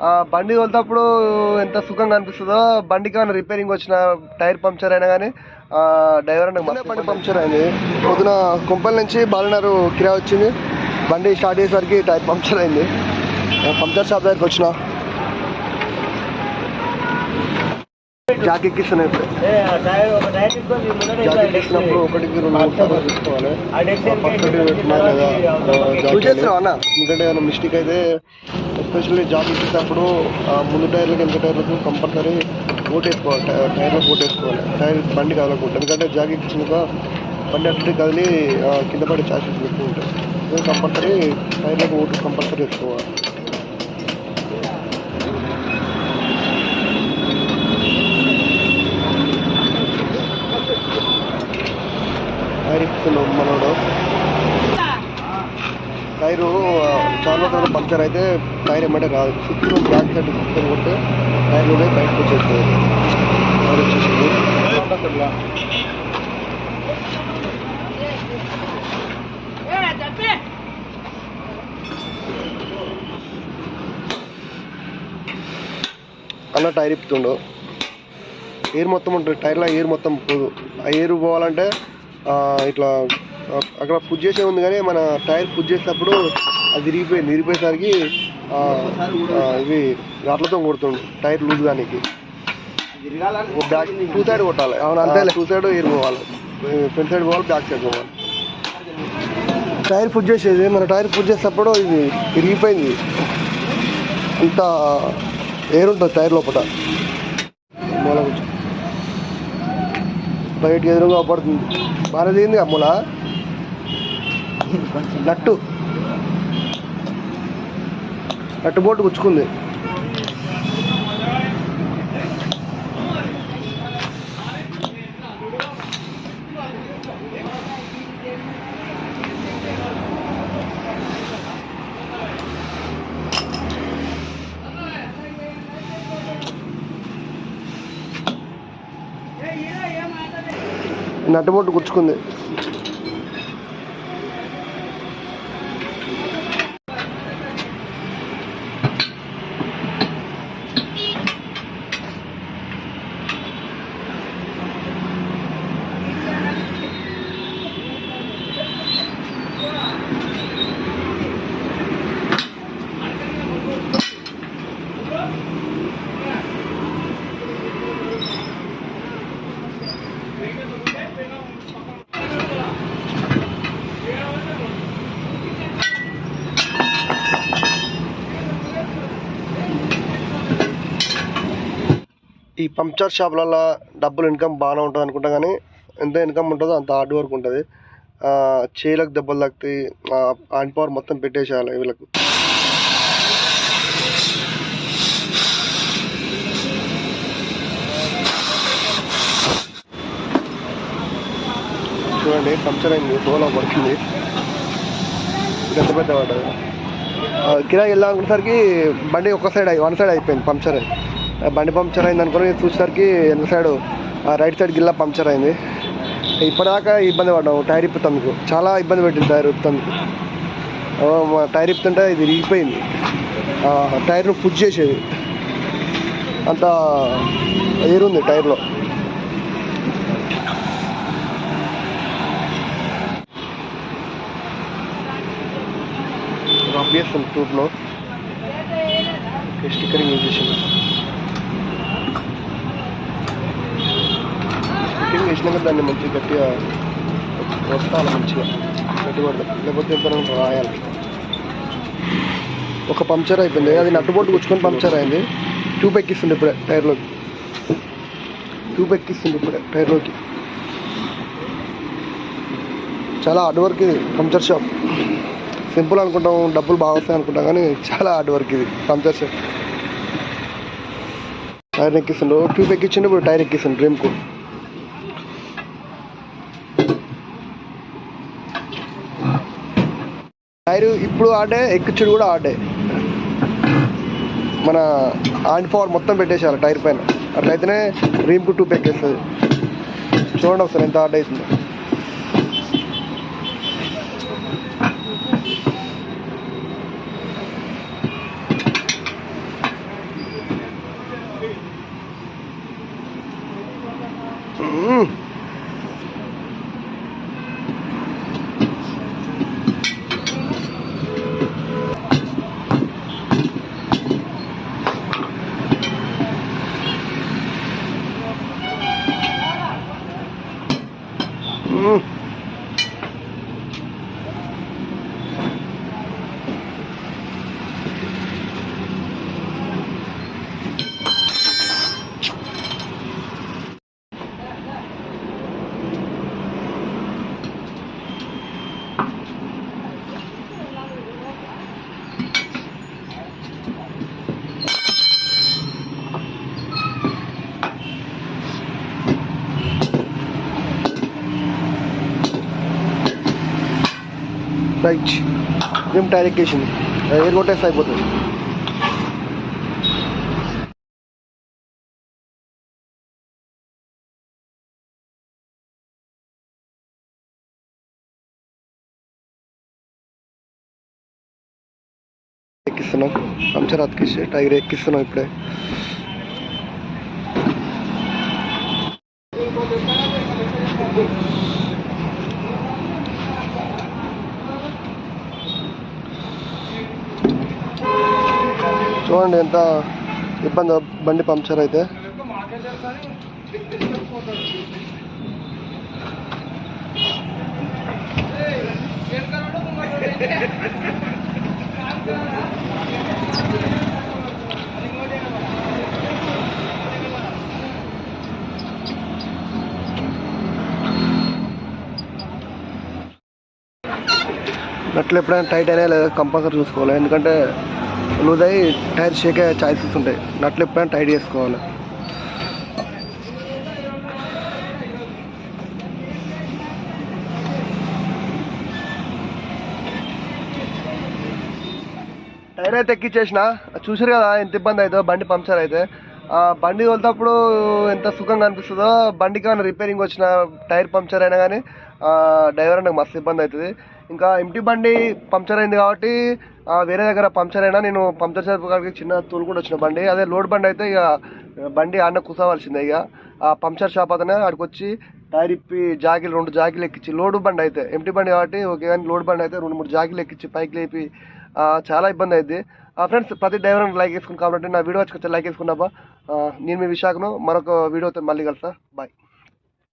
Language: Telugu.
ఆ, బండి తోలుతప్పుడు ఎంత సుఖంగా అనిపిస్తుందో బండికి ఏమైనా రిపేరింగ్ వచ్చిన టైర్ పంక్చర్ అయినా కానీ డ్రైవర్ నాకు మస్తు బండి పంక్చర్ అయింది. పొద్దున కుంపల్ నుంచి బాలనరు కిరా వచ్చింది. బండి స్టార్ట్ చేసేసరికి టైర్ పంక్చర్ అయింది. పంక్చర్ షాప్ దగ్గరికి వచ్చిన. జాక్ ఎక్కిస్తున్నాయి ఇప్పుడు జాకెట్ ఇచ్చినప్పుడు ఒకటికి రెండు పెట్టుకున్నారు లేదా నువ్వు చేస్తున్నావు అన్న. ఎందుకంటే ఏమైనా మిస్టేక్ అయితే ఎస్పెషల్లీ జాబ్ ఇచ్చేటప్పుడు ఆ ముందు టైర్లకు వెనక టైర్లకు కంపల్సరీ ఓట్ వేసుకోవాలి టైర్లో ఓట్ వేసుకోవాలి టైర్ బండి కదలకూడదు. ఎందుకంటే జాకెట్ ఇచ్చినాక బండి అట్లే కదిలి కింద పడే ఛాన్సెస్ ఎక్కువ ఉంటాయి. కంపల్సరీ టైర్లకు ఓటు కంపల్సరీ వేసుకోవాలి టైర్ ఇస్తున్నాం మనోడు టైరు ఆ, చాలా రోజులు పంక్చర్ అయితే టైర్ ఏమంటే రాదు. చుట్టూ బ్యాక్ సైడ్ కుక్కర్ కొట్టి టైర్ కూడా బయటకు వచ్చేస్తుంది. వచ్చేసింది. అన్న టైర్ ఇప్పుతుండు. ఎయిర్ మొత్తం ఉంటుంది. టైర్లో ఎయిర్ మొత్తం పోదు. ఆ ఎయిర్ పోవాలంటే ఇట్లా అక్కడ ఫుడ్ చేసే ఉంది కానీ మన టైర్ ఫుడ్ చేసేటప్పుడు అది విరిగిపోయింది. విరిగిపోయేసరికి ఇవి రాట్లతో కొడుతుండు. టైర్ లూజ్ దానికి బ్యాక్ టూ సైడ్ కొట్టాలి. అవును అంతే టూ సైడ్ ఎయిర్ పోవాలి ఫ్రంట్ సైడ్ పోవాలి బ్యాక్ సైడ్ పోవాలి. టైర్ ఫుడ్ చేసేది. మన టైర్ ఫుడ్ చేసేటప్పుడు ఇది విరిగిపోయింది. అంత ఎయిర్ ఉంటుంది టైర్ లోపల మూల కూర్చో. బయట ఎదురుగా పడుతుంది. బాగా దిగింది మూల? నట్టు కట్టుబోటు గుచ్చుకుంది. నట్టు గుచ్చుకుంది. ఈ పంక్చర్ షాపులలో డబ్బులు ఇన్కమ్ బాగానే ఉంటుంది అనుకుంటా కానీ ఎంత ఇన్కమ్ ఉంటుందో అంత హార్డ్ వర్క్ ఉంటుంది. చేలకు దెబ్బలు తాకుతాయి హ్యాండ్ పవర్ మొత్తం పెట్టేసేయాలి వీళ్ళకు. చూడండి పంక్చర్ అయింది డోలో పడుతుంది. పెద్ద పెద్ద పడ్డది కిరాయి వెళ్ళాలనుకునేసరికి బండి ఒక సైడ్ అయి వన్ సైడ్ అయిపోయింది పంక్చర్. అయింది బండి పంక్చర్ అయింది అనుకుని చూసేసరికి వెనక సైడ్ రైట్ సైడ్ గిల్లా పంక్చర్ అయింది. ఇప్పటిదాకా ఇబ్బంది పడ్డాము టైర్ ఇప్పుతందుకు చాలా ఇబ్బంది పెట్టింది టైర్ ఇప్పుతందుకు టైర్ ఇప్పుతుంటే ఇది విరిగిపోయింది. టైర్ను పుష్ చేసేది. అంత ఎయిర్ ఉంది టైర్లో. రబ్ చేస్తాం ట్యూబ్లో స్టిక్కరింగ్ యూజ్ చేసాను స్టిక్కరింగ్ చేసినాక దాన్ని మంచిగా గట్టిగా వస్తాను మంచిగా గట్టి లేకపోతే ఎంత రాయాలి. ఒక పంక్చర్ అయిపోయింది. అది నట్టుబొట్టు గుచ్చుకొని పంక్చర్ అయింది. ట్యూబ్ ఎక్కిస్తుంది ఇప్పుడే టైర్లోకి ట్యూబ్ ఎక్కిస్తుంది ఇప్పుడే టైర్లోకి చాలా హార్డ్ వర్క్ ఇది పంక్చర్ షాప్. సింపుల్ అనుకుంటాం డబ్బులు బాగా వస్తాయి అనుకుంటాం కానీ చాలా హార్డ్ వర్క్ ఇది పంక్చర్ షాప్. టైర్ ఎక్కిస్తుండు. ట్యూబ్ ఎక్కించిండు ఇప్పుడు టైర్ ఎక్కిస్తుండు డ్రీమ్కు. టైర్ ఇప్పుడు ఆడే ఎక్కుచుడు కూడా ఆడే. మన ఆన్ పవర్ మొత్తం పెట్టేసేయాలి టైర్ పైన. అట్లయితేనే రీమ్కు టూ ఎక్కేస్తుంది. చూడండి ఒకసారి ఎంత హార్డ్ అవుతుందో. రైట్ ఏం టైర్ ఎక్కేసింది ఎయిర్ కొట్టేస్తే అయిపోతుంది ఎక్కిస్తున్నాం పంచర్ అతికిస్తే టైర్ ఎక్కిస్తున్నాం ఇప్పుడే చూడండి ఎంత ఇబ్బంది బండి పంక్చర్ అయితే. నట్లు ఎప్పుడైనా టైట్ అయినా లేదా కంపల్సరీ చూసుకోవాలి. ఎందుకంటే లూజ్ అయ్యి టైర్ షేక్ అయ్యే ఛాయిసెస్ ఉంటాయి. నట్లు ఎప్పుడైనా టైట్ చేసుకోవాలి టైర్ అయితే ఎక్కిచ్చేసిన. చూసారు కదా ఎంత ఇబ్బంది అవుతుందో బండి పంక్చర్ అయితే. బండి తోలుతప్పుడు ఎంత సుఖంగా అనిపిస్తుందో బండికి ఏమైనా రిపేరింగ్ వచ్చిన టైర్ పంక్చర్ అయినా కానీ డ్రైవర్ నాకు మస్తు ఇబ్బంది అవుతుంది. ఇంకా ఎంటీ బండి పంక్చర్ అయింది కాబట్టి వేరే దగ్గర పంక్చర్ అయినా నేను పంక్చర్ షాప్ కాడికి చిన్న కూడా వచ్చిన బండి. అదే లోడ్ బండి అయితే ఇక బండి ఆడ కూర్చోవలసిందే ఇక. ఆ పంక్చర్ షాప్ అతనే అక్కడికి వచ్చి టైర్ ఇప్పి జాకీలు రెండు జాకీలు ఎక్కించి లోడ్ బండి అయితే ఎంటీ బండి కాబట్టి ఓకే కానీ లోడ్ బండి అయితే రెండు మూడు జాకీలు ఎక్కించి పైకి లేపి చాలా ఇబ్బంది అయింది ఫ్రెండ్స్ ప్రతి డ్రైవర్ లైక్ వేసుకుని కాబట్టి నా వీడియో వచ్చి లైక్ వేసుకున్నాబా నేను మీ విశాఖను మరొక వీడియోతో మళ్ళీ కలుస్తా. బాయ్.